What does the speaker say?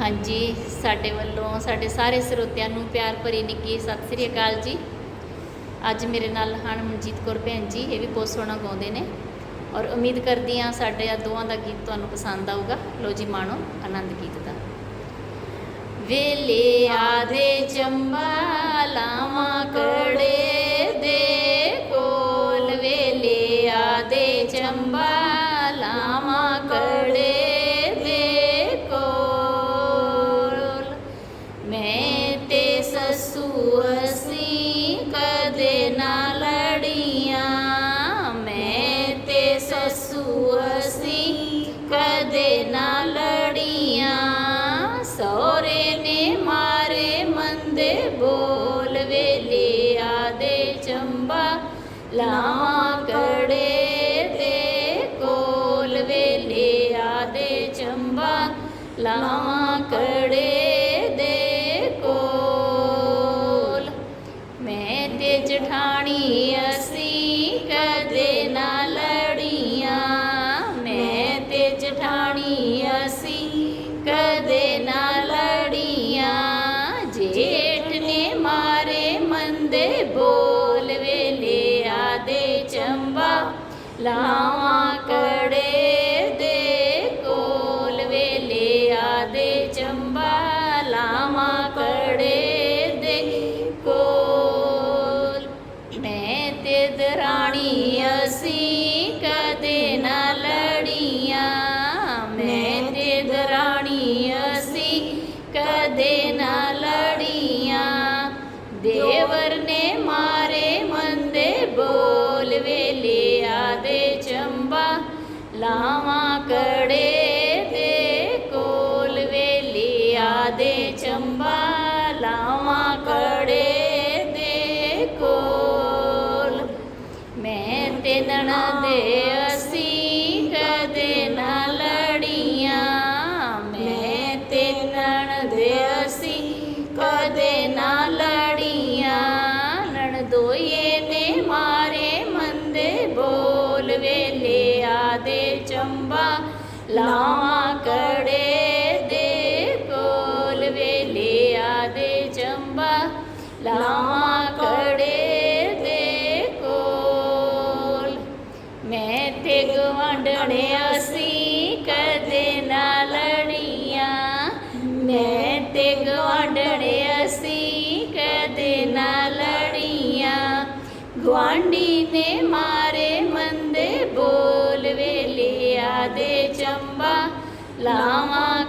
ਹਾਂਜੀ, ਸਾਡੇ ਵੱਲੋਂ, ਸਾਡੇ ਸਾਰੇ ਸਰੋਤਿਆਂ ਨੂੰ ਪਿਆਰ ਭਰੀ ਨਿੱਕੀ ਸਤਿ ਸ੍ਰੀ ਅਕਾਲ ਜੀ। ਅੱਜ ਮੇਰੇ ਨਾਲ ਹਨ ਮਨਜੀਤ ਕੌਰ ਭੈਣ ਜੀ, ਇਹ ਵੀ ਬਹੁਤ ਸੋਹਣਾ ਗਾਉਂਦੇ ਨੇ। ਔਰ ਉਮੀਦ ਕਰਦੀ ਹਾਂ ਸਾਡੇ ਆ ਦੋਵਾਂ ਦਾ ਗੀਤ ਤੁਹਾਨੂੰ ਪਸੰਦ ਆਊਗਾ। ਲੋ ਜੀ, ਮਾਣੋ ਆਨੰਦ ਗੀਤ ਦਾ। ਵੇਲੇ ਆਦੇ ਚੰਬਾ ਲਾਵਾਂ ਕੜੇ ਦੇ ਕੋਲ, ਵੇਲੇ ਆਦੇ ਚੰਬਾ ਦੇ ਨਾ ਲੜੀਆਂ ਸੋਰੇ ਨੇ ਮਾਰੇ ਮੰਦੇ ਬੋਲ, ਵੇਲੇ ਆਦੇ ਚੰਬਾ ਲਾਵਾਂ ਕੜੇ ਦੇ ਕੋਲ, ਵੇਲੇ ਆਦੇ ਚੰਬਾ ਲਾਵਾਂ ਕੜੇ ਦੇ ਕੋਲ। ਮੈਂ ਤੇ ਜਠਾਣੀ ਅਸੀਂ ਦੇ ਬੋਲ ਵੇਲੇ ਆਦੇ ਚੰਬਾ, ਲਾਵਾਂ ਕੜੇ ਦੇ ਕੋਲ ਵੇਲੇ ਆਦੇ ਚੰਬਾ, ਲਾਵਾਂ ਕੜੇ ਦੇ ਕੋਲ। ਮੈਂ ਤੇ ਦਰਾਣੀ ਅਸੀਂ ਕਦੇ ਨਾ ਲੜੀਆਂ, ਮੈਂ ਤੇ ਦਰਾਣੀ ਅਸੀਂ ਕਦੇ ਨਾ ਲੜੀਆਂ। ਦੇਵਰ ਲਾਵਾਂ ਕੜੇ ਦੇ ਕੋਲ ਵੇਲੇ ਦੇ ਚੰਬਾ ਲਾਵਾਂ ਵੇਲੇ ਚੰਬਾ ਲਾਵਾਂ ਕੜੇ ਦੇ ਕੋਲ ਵੇਲੇ ਆਦੇ ਚੰਬਾ ਲਾਵਾਂ ਕੜੇ ਦੇ ਕੋਲ। ਮੈਂ ਤੇ ਗਵਾਂਢਣੇ ਅਸੀਂ ਕਦੇ ਨਾ ਲੜੀਆਂ। ਮੈਂ ਤੇ ਗਵਾਂਢਣੇ ਅਸੀਂ ਕਦੇ ਨਾ ਲੜੀਆਂ। ਗਵਾਂਢੀ ਨੇ ਮਾਰੇ ਵੇਲੇ ਆਦੇ ਚੰਬਾ ਲਾਵਾਂ